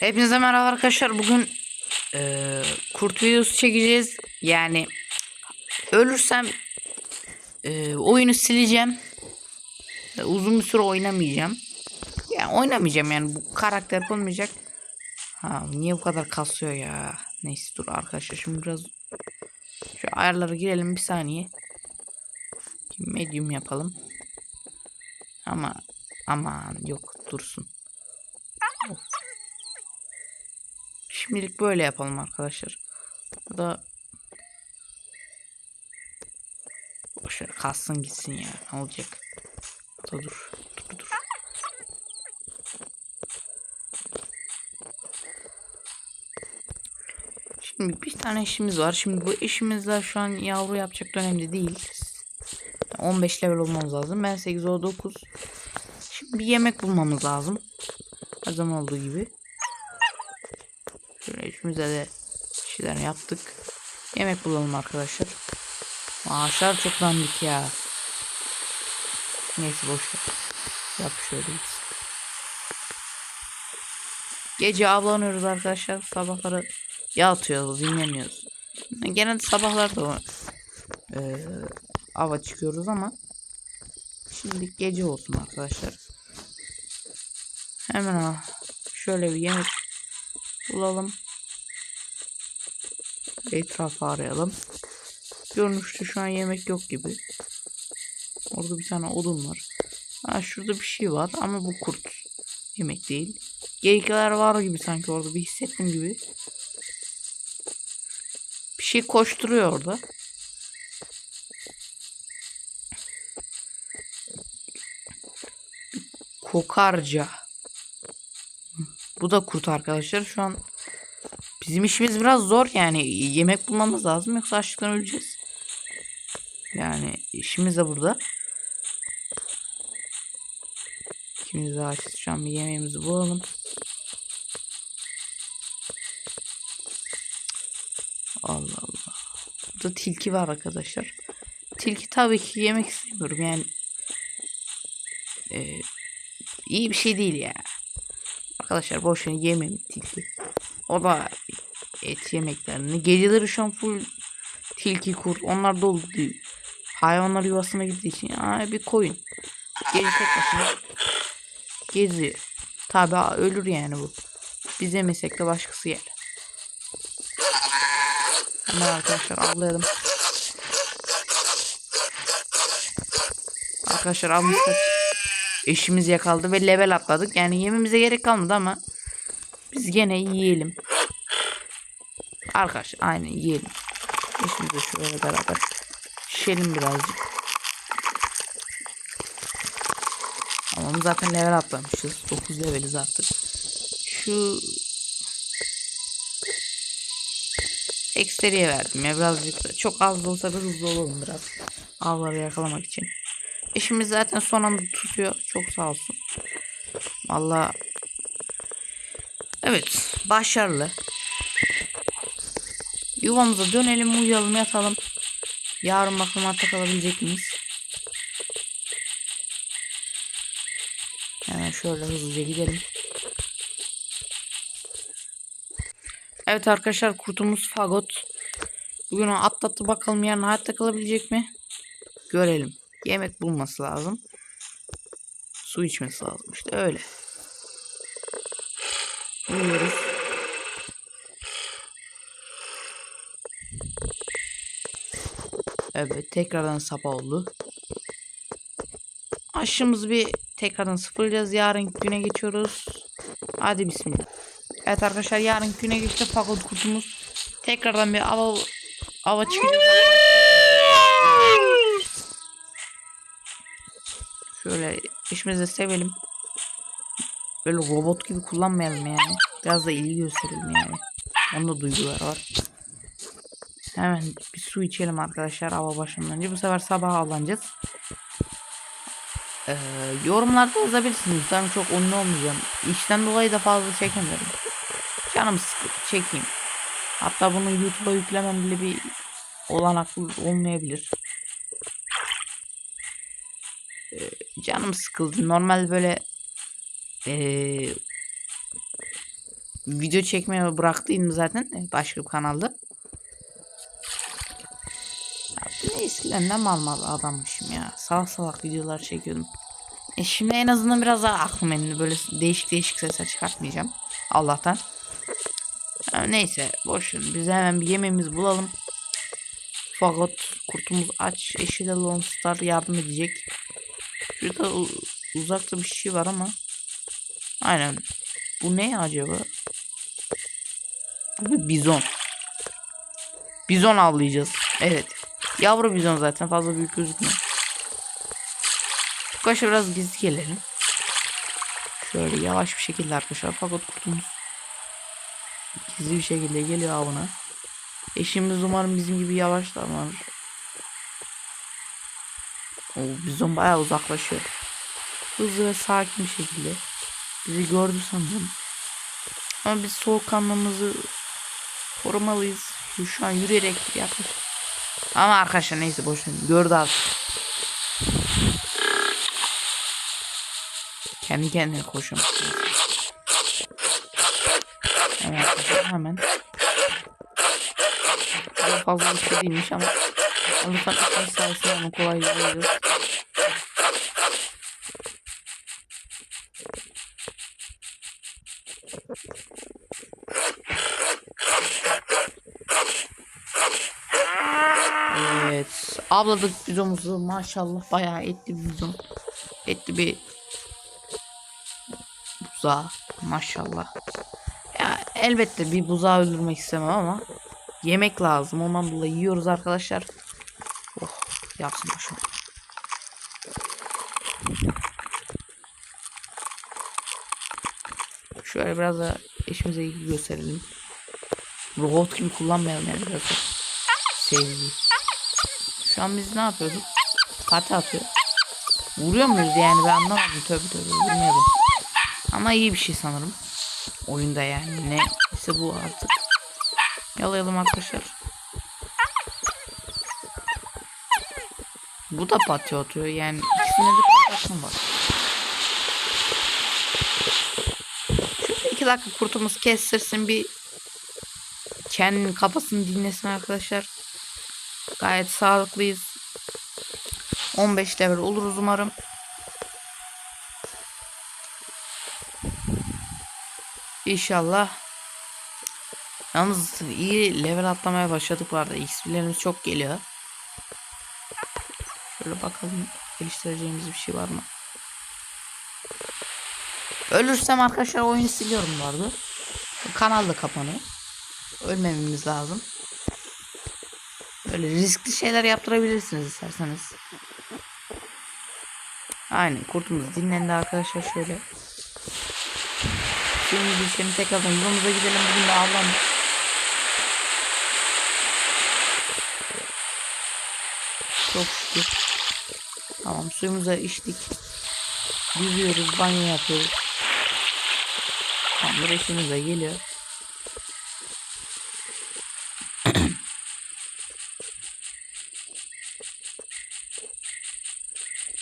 Hepinize merhaba arkadaşlar. Bugün eee kurt videosu çekeceğiz. Yani ölürsem eee, oyunu sileceğim. Ve uzun bir süre oynamayacağım. Yani oynamayacağım yani bu karakter olmayacak. Ha niye bu kadar kasıyor ya? Neyse dur arkadaşlar şimdi biraz şu ayarlara girelim bir saniye. Medium yapalım. Ama aman yok dursun. Şimdilik böyle yapalım arkadaşlar. Bu da Boşver kalsın gitsin ya. Ne olacak? Dur dur. Dur dur. Şimdi bir tane işimiz var. Şimdi bu işimizle şu an yavru yapacak dönemde değil. 15 level olmamız lazım. Ben 8 o 9. Şimdi bir yemek bulmamız lazım. Her zaman olduğu gibi. Şöyle üçümüze de şeyler yaptık. Yemek bulalım arkadaşlar. Maaşlar çok dandik ya. Neyse boş ver. Yap şöyle gitsin. Gece avlanıyoruz arkadaşlar. Sabahları yatıyoruz, dinleniyoruz. Genelde sabahlar da eee ava çıkıyoruz ama şimdi gece olsun arkadaşlar. Hemen ha, şöyle bir yemek bulalım. Etrafı arayalım. Görünüşte şu an yemek yok gibi. Orada bir tane odun var. Ha şurada bir şey var ama bu kurt. Yemek değil. Geyikler var gibi sanki orada bir hissettim gibi. Bir şey koşturuyor orada. Kokarca. Bu da kurt arkadaşlar. Şu an bizim işimiz biraz zor yani. Yemek bulmamız lazım yoksa açlıktan öleceğiz. Yani işimiz de burada. İkimiz de açız. Şu an bir yemeğimizi bulalım. Allah Allah. Burada tilki var arkadaşlar. Tilki tabii ki yemek istemiyorum yani. Ee, iyi bir şey değil ya. Arkadaşlar boşuna yemem tilki. O da et yemeklerini. Geceleri şu an full tilki kurt onlar dolu değil. Hayvanlar yuvasına gittiği için ya bir koyun. Gece tek başına geziyor. Tabi ölür yani bu. Biz yemesek de başkası yer. Hemen arkadaşlar avlayalım. Arkadaşlar almıştık. Eşimiz yakaladı ve level atladık. Yani yememize gerek kalmadı ama biz gene yiyelim. Arkadaşlar aynen yiyelim. Eşimizle şöyle beraber şişelim birazcık. Ama zaten level atlamışız. 9 leveliz artık. Şu eksteriye verdim ya birazcık da. Çok az da olsa da hızlı olalım biraz. Avları yakalamak için. Eşimiz zaten son anda tutuyor. Çok sağ olsun. Valla Evet başarılı. Yuvamıza dönelim uyuyalım yatalım. Yarın bakalım hatta kalabilecek miyiz? Hemen şöyle hızlıca gidelim. Evet arkadaşlar kurtumuz Fagot. Bugün o atlattı bakalım yarın hayatta kalabilecek mi? Görelim. Yemek bulması lazım. Su içmesi lazım işte öyle. Uyuyoruz. Evet tekrardan sabah oldu. Aşımızı bir tekrardan sıfırlayacağız. Yarın güne geçiyoruz. Hadi bismillah. Evet arkadaşlar yarın güne geçti fakat kutumuz. Tekrardan bir ava ava çıkacağız. Şöyle işimizi sevelim. Böyle robot gibi kullanmayalım yani. Biraz da ilgi gösterelim yani. Onda duygular var. Hemen bir su içelim arkadaşlar hava başından önce. Bu sefer sabah avlanacağız. Ee, yorumlarda yazabilirsiniz. Ben çok ünlü olmayacağım. İşten dolayı da fazla çekemiyorum. Canım sıkı çekeyim. Hatta bunu YouTube'a yüklemem bile bir olanaklı olmayabilir. Ee, canım sıkıldı. Normal böyle ee, video çekmeye bıraktıydım zaten başka bir kanalda. Ya eskiden mal mal adammışım ya. Salak salak videolar çekiyordum. E şimdi en azından biraz daha aklım elinde böyle değişik değişik sesler çıkartmayacağım. Allah'tan. Ya neyse boş ver. Biz hemen bir yemeğimizi bulalım. Fakat kurtumuz aç. Eşi de Lone Star yardım edecek. Şurada uzakta bir şey var ama. Aynen. Bu ne acaba? Bu bir bizon. Bizon avlayacağız. Evet. Yavru bizon zaten fazla büyük gözükmüyor. Arkadaşlar biraz gizli gelelim. Şöyle yavaş bir şekilde arkadaşlar fakat kutumuz gizli bir şekilde geliyor avına. Eşimiz umarım bizim gibi yavaş davranır. O bizon bayağı uzaklaşıyor. Hızlı ve sakin bir şekilde. Bizi gördü sanırım. Ama biz soğukkanlılığımızı korumalıyız. Şu an yürüyerek yaklaş. Ama arkadaşlar neyse boşverin. Gördü artık. Kendi kendine koşuyor. Evet hemen. Daha fazla bir şey değilmiş ama Allah'tan ikimiz sayesinde onu kolayca bulacağız. Evet. Abladık bizomuzu maşallah bayağı etli bir bizon. Etli bir buzağı maşallah. Ya elbette bir buzağı öldürmek istemem ama yemek lazım. Ondan dolayı yiyoruz arkadaşlar. Oh yapsın başım. Şöyle biraz da eşimize gösterelim. Robot gibi kullanmayalım yani biraz da. Sevgi. Şu an biz ne yapıyorduk? Pati atıyor. Vuruyor muyuz yani ben anlamadım tövbe tövbe vurmayalım. Ama iyi bir şey sanırım. Oyunda yani ne ise bu artık. Yalayalım arkadaşlar. Bu da pati atıyor yani ikisinde de patlatma var. Şöyle iki dakika kurtumuz kestirsin bir kendinin kafasını dinlesin arkadaşlar. Gayet sağlıklıyız. 15 level oluruz umarım. İnşallah. Yalnız iyi level atlamaya başladık bu arada. XP'lerimiz çok geliyor. Şöyle bakalım geliştireceğimiz bir şey var mı? Ölürsem arkadaşlar oyunu siliyorum bu arada. Kanal da kapanıyor. Ölmememiz lazım. Böyle riskli şeyler yaptırabilirsiniz isterseniz. Aynen kurtumuz dinlendi arkadaşlar şöyle. Şimdi düşelim tekrardan yolumuza gidelim bugün de avlan. Çok şükür. Tamam suyumuza içtik. Yüzüyoruz banyo yapıyoruz. Tamam eşimiz de geliyor.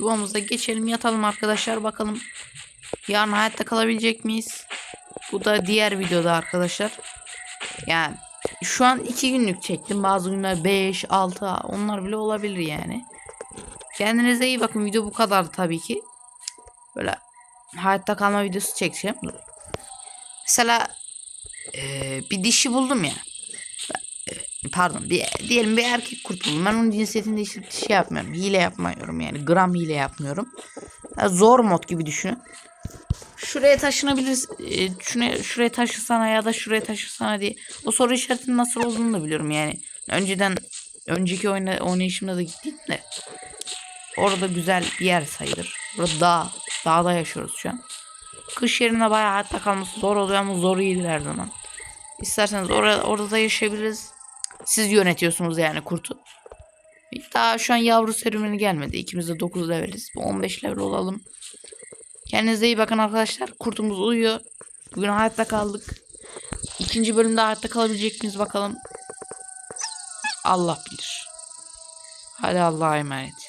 Yuvamızda geçelim yatalım arkadaşlar bakalım. Yarın hayatta kalabilecek miyiz? Bu da diğer videoda arkadaşlar. Yani şu an iki günlük çektim. Bazı günler 5, 6 onlar bile olabilir yani. Kendinize iyi bakın. Video bu kadar tabii ki. Böyle hayatta kalma videosu çekeceğim. Mesela eee, bir dişi buldum ya. Pardon bir, diyelim bir erkek kurt. Ben onun cinsiyetini değiştirip şey yapmıyorum. Hile yapmıyorum yani. Gram hile yapmıyorum. Ya zor mod gibi düşünün. Şuraya taşınabiliriz. E, şuna, şuraya taşısana ya da şuraya taşısana diye. O soru işaretinin nasıl olduğunu da biliyorum yani. Önceden önceki oyna, oynayışımda da gittim de. Orada güzel bir yer sayılır. Burada dağ. Dağda yaşıyoruz şu an. Kış yerine bayağı hayatta kalması zor oluyor ama zor iyidir her zaman. İsterseniz orada, orada da yaşayabiliriz. Siz yönetiyorsunuz yani kurtu. Daha şu an yavru serüveni gelmedi. İkimiz de 9 leveliz. Bu 15 level olalım. Kendinize iyi bakın arkadaşlar. Kurtumuz uyuyor. Bugün hayatta kaldık. İkinci bölümde hayatta kalabilecek miyiz bakalım. Allah bilir. Hadi Allah'a emanet.